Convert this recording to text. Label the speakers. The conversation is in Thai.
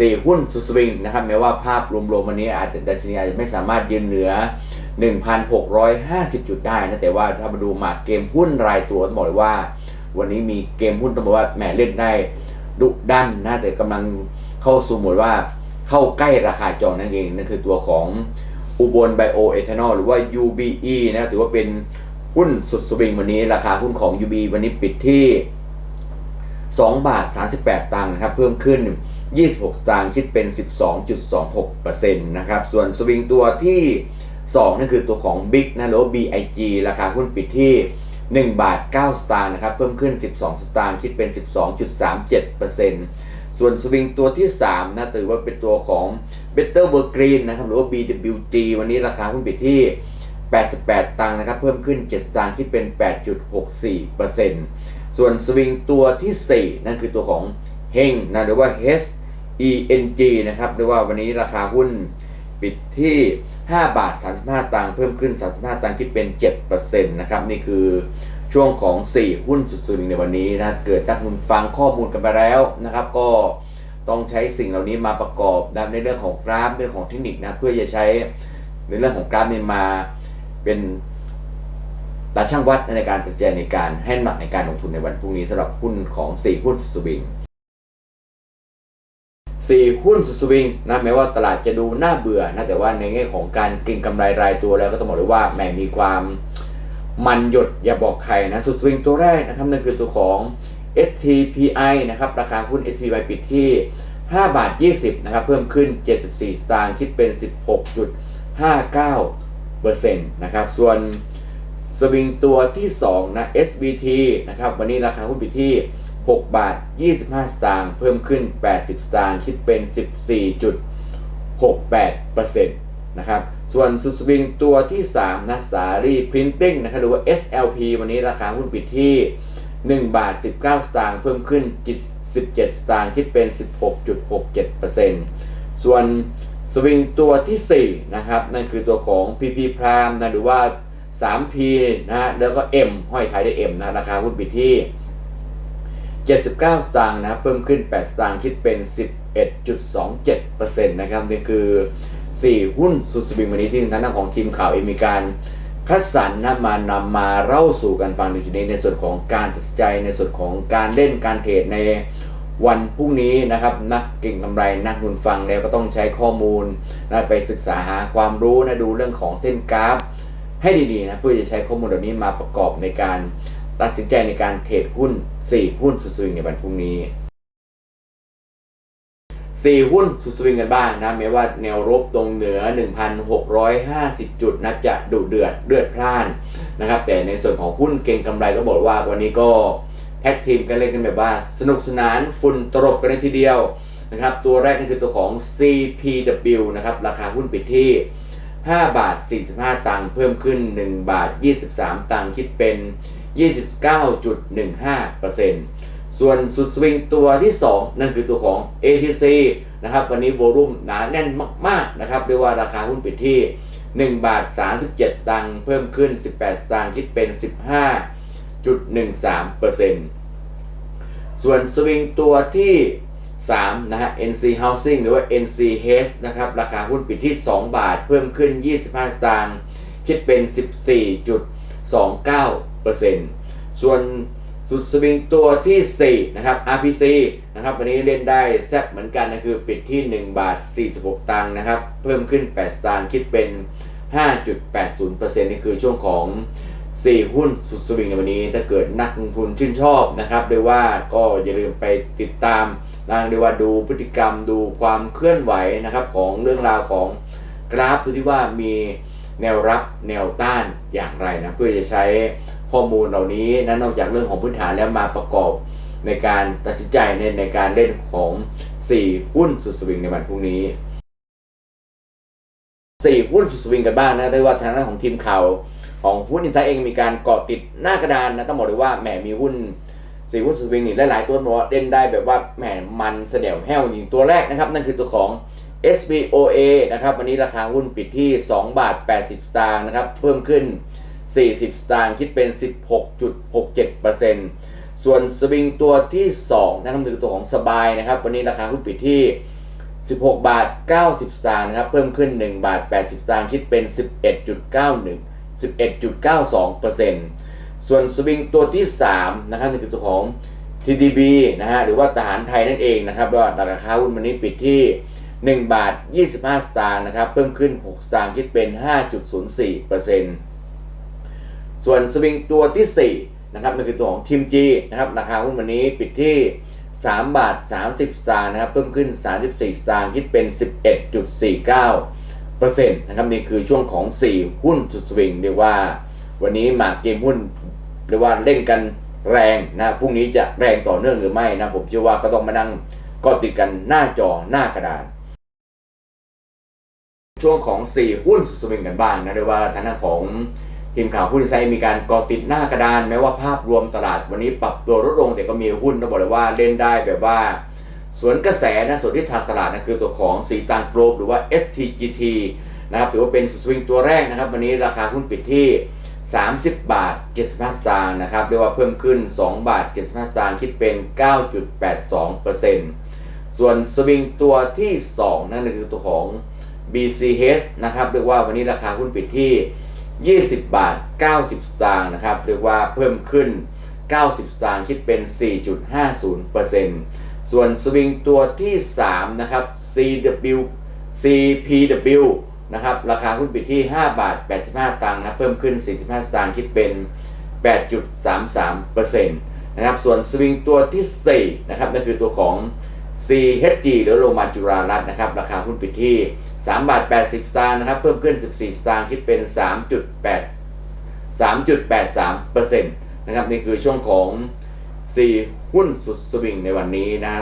Speaker 1: สี่หุ้นสุดสวิงนะครับแม้ว่าภาพรวมๆวันนี้อาจจะดัชนีอาจจะไม่สามารถยืนเหนือ 1,650 จุดได้นะแต่ว่าถ้ามาดูหมาเกมหุ้นรายตัวต้องบอกเลยว่า วันนี้มีเกมหุ้นต้องบอกว่าแหมเล่นได้ดุดันนะแต่กำลังเข้าสู่หมดว่าเข้าใกล้ราคาจองนั่นเองนั่นคือตัวของอุบลไบโอเอทานอลหรือว่า UBE นะถือว่าเป็นหุ้นสุดสวิงวันนี้ราคาหุ้นของ UBE วันนี้ปิดที่ 2 บาท 38 ตังค์นะครับเพิ่มขึ้น 26 สตางค์คิดเป็น 12.26%นะครับ ส่วนสวิงตัวที่ 2 นั่นคือตัวของ Big นะหรือว่า BIG ราคาหุ้นปิดที่ 1 บาท 9 สตางค์นะครับ เพิ่มขึ้น 12 สตางค์คิดเป็น 12.37%ส่วนสวิงตัวที่ 3 นะถือว่าเป็นตัวของ Better w o r Green นะครับ หรือว่า BWG วันนี้ราคาหุ้นปิดที่ 88 ตังค์นะครับ เพิ่มขึ้น7สตางค์คิดเป็น 8.64%ส่วนสวิงตัวที่ 4 นั่นคือตัวของเฮงนะหรือว่า H E N G นะครับหรือว่าวันนี้ราคาหุ้นปิดที่ 5 บาท 35 ตังค์เพิ่มขึ้น 35 ตังค์คิดเป็น 7%นะครับนี่คือช่วงของ 4 หุ้นสุดสวิงในวันนี้นะเกิดนักลงทุนฟังข้อมูลกันไปแล้วนะครับ ก็ต้องใช้สิ่งเหล่านี้มาประกอบนะในเรื่องของกราฟเรื่องของเทคนิคนะเพื่อจะใช้ในเรื่องของกราฟนี้มาเป็นตาช่างวัดในการตัดสินใจในการให้น้ำหนักในการลงทุนในวันพรุ่งนี้สำหรับหุ้นของ 4 หุ้นสุดสวิง 4 หุ้นสุดสวิงนะแม้ว่าตลาดจะดูน่าเบื่อนะแต่ว่าในแง่ของการเก็งกำไรรายตัวแล้วก็ต้องบอกเลยว่าแหมมีความมันหยดอย่าบอกใครนะสุดสวิงตัวแรกนะครับนั่นคือตัวของ STPI นะครับราคาหุ้น STPI ปิดที่ 5 บาท 20นะครับเพิ่มขึ้น 74 สตางค์คิดเป็น 16.59%นะครับส่วนสวิงตัวที่ 2 นะ SBT นะครับวันนี้ราคาหุ้นปิดที่ 6 บาท 25 สตางค์เพิ่มขึ้น 80 สตางค์คิดเป็น 14.68%นะครับส่วนสุดสวิงตัวที่ 3 นะสารีพรินติ้งนะครับหรือว่า SLP วันนี้ราคาหุ้นปิดที่ 1 บาท 19 สตางค์เพิ่มขึ้น 17 สตางค์คิดเป็น 16.67%ส่วนสวิงตัวที่ 4 นะครับ นั่นคือตัวของ PP Prime นะหรือว่า 3P นะฮะแล้วก็ M ห้อยท้ายด้ M นะราคาหุ้นปิดที่ 79 สตางค์นะครับเพิ่มขึ้น 8 สตางค์คิดเป็น 11.27%นะครับนี่คือ 4 หุ้นสุดสวิงวันนี้ที่ทางด้านของทีมข่าวเองมีการคัดสรรนะมานำมาเล่าสู่กันฟังในจุดนี้ในส่วนของการตัดสินใจในส่วนของการเล่นการเทรดในวันพรุ่งนี้นะครับนักเก่งกำไรนักลงทุนฟังแล้วก็ต้องใช้ข้อมูลนะไปศึกษาหาความรู้นะดูเรื่องของเส้นกราฟ ให้ดีๆนะเพื่อจะใช้ข้อมูลเหล่านี้มาประกอบในการ ตัดสินใจในการเทรดหุ้น 4 หุ้นสุดสวิงในวันพรุ่งนี้ 4 หุ้นสุดสวิงกันบ้างนะแม้ว่าแนวรบตรงเหนือ 1,650 จุดนะจะดุเดือดเลือดพล่านนะครับ แต่ในส่วนของหุ้นเก่งกำไรก็บอกว่าวันนี้ก็แท็กทีมกันเล่นกันแบบว่า สนุกสนานฝุ่นตรบกันเลยทีเดียวนะครับตัวแรกนั่นคือตัวของ CPW นะครับราคาหุ้นปิดที่ 5 บาท 45 ตังค์เพิ่มขึ้น 1 บาท 23 ตังค์คิดเป็น 29.15%ส่วนสุดสวิงตัวที่ 2 นั่นคือตัวของ ATC นะครับวันนี้โวลุ่มหนาแน่นมากๆนะครับเรียกว่าราคาหุ้นปิดที่ 1 บาท 37 ตังค์เพิ่มขึ้น 18 สตางค์คิดเป็น 15.13%ส่วนสวิงตัวที่ 3 นะฮะ NC Housing หรือว่า NCH นะครับราคาหุ้นปิดที่ 2 บาทเพิ่มขึ้น 25 สตางค์คิดเป็น 14.29% ส่วนสุดสวิงตัวที่ 4 นะครับ RPC นะครับวันนี้เล่นได้แซบเหมือนกันนะคือปิดที่ 1 บาท 46 ตังค์นะครับ เพิ่มขึ้น 8 สตางค์คิดเป็น 5.80%นี่คือช่วงของ 4 หุ้นสุดสวิงในวันนี้ถ้าเกิดนักลงทุนชื่นชอบนะครับโดยว่าก็อย่าลืมไปติดตามนะเรียกว่าดูพฤติกรรมดูความเคลื่อนไหวนะครับของเรื่องราวของกราฟดูที่ว่ามีแนวรับแนวต้านอย่างไรนะเพื่อจะใช้ ข้อมูลเหล่านี้นะนอกจากเรื่องของพื้นฐานแล้วมาประกอบในการตัดสินใจในในการเล่นของ 4 หุ้นสุดสวิงในวันพรุ่งนี้สี่หุ้นสุดสวิงกันบ้างนะได้ว่าทางด้านของทีมข่าวของหุ้นอินไซด์เองมีการเกาะติดหน้ากระดานนะต้องบอกเลยว่าแหมมีหุ้นสี่หุ้นสุดสวิงนี่หลายๆตัวบอกว่าเล่นได้แบบว่าแหมมันเสดยวแห้วจริงตัวแรกนะครับ นั่นคือตัวของ SBOA นะครับวันนี้ราคาหุ้นปิดที่ 2 บาท 80สตางค์นะครับเพิ่มขึ้น 40 สตางค์คิดเป็น 16.67%ส่วนสวิงตัวที่2นะครับคือตัวของสบายนะครับ วันนี้ราคาหุ้นปิดที่ 16 บาท 90 สตางค์นะครับ เพิ่มขึ้น 1 บาท 80 สตางค์คิดเป็น 11.91 11.92%ส่วนสวิงตัวที่ 3 นะครับนี่คือตัวของ TDB นะฮะหรือว่าทหารไทยนั่นเองนะครับว่าราคาหุ้นวันนี้ปิดที่ 1 บาท 25 สตางค์นะครับ เพิ่มขึ้น 6 สตางค์คิดเป็น 5.04% ส่วนสวิงตัวที่4นะครับนั่นคือตัวของทีม G นะครับราคาหุ้นวันนี้ปิดที่ 3 บาท 30 สตางค์นะครับเพิ่มขึ้น 34 สตางค์คิดเป็น 11.49%นะครับนี่คือช่วงของ 4 หุ้นสุดสวิงเรียกว่า วันนี้หมากเกมหุ้นเรียกว่าเล่นกันแรงนะพรุ่งนี้จะแรงต่อเนื่องหรือไม่นะผมเชื่อว่าก็ต้องมานั่งก็ติดกันหน้าจอหน้ากระดานช่วงของ 4 หุ้นสุดสวิงกันบ้างนะเรียกว่าทางด้านของ ทีมข่าวหุ้นไซมีการกอติดหน้ากระดานแม้ว่าภาพรวมตลาดวันนี้ปรับตัวลดลงแต่ก็มีหุ้นต้องบอกเลยว่าเล่นได้แบบว่า สวนกระแสนะส่วนที่ทางตลาดนะคือตัวของสีตางโกลบหรือว่า STGT นะครับถือว่าเป็นสวิงตัวแรกนะครับ วันนี้ราคาหุ้นปิดที่ 30 บาท 75 สตางค์นะครับเรียกว่าเพิ่มขึ้น 2 บาท 75 สตางค์คิดเป็น 9.82%ส่วนสวิงตัวที่ 2 นั่นก็คือตัวของ BCH นะครับเรียกว่าวันนี้ราคาหุ้นปิดที่ 20 บาท 90 สตางค์นะครับ เรียกว่าเพิ่มขึ้น 90 สตางค์คิดเป็น 4.50%ส่วนสวิงตัวที่ 3 นะครับ CW CPW นะครับ ราคาหุ้นปิดที่ 5 บาท 85 ตังค์นะ เพิ่มขึ้น 45 สตางค์คิดเป็น 8.33%นะครับ ส่วนสวิงตัวที่ 4 นะครับนั่นคือตัวของ CHG หรือโลมาจุฬารัตน์นะครับ ราคาหุ้นปิดที่ 3บาท80สตางค์นะครับเพิ่มขึ้น 14 สตางค์คิดเป็น 3.8 3.83%นะครับนี่คือช่วงของ 4 หุ้นสุดสวิงในวันนี้นะ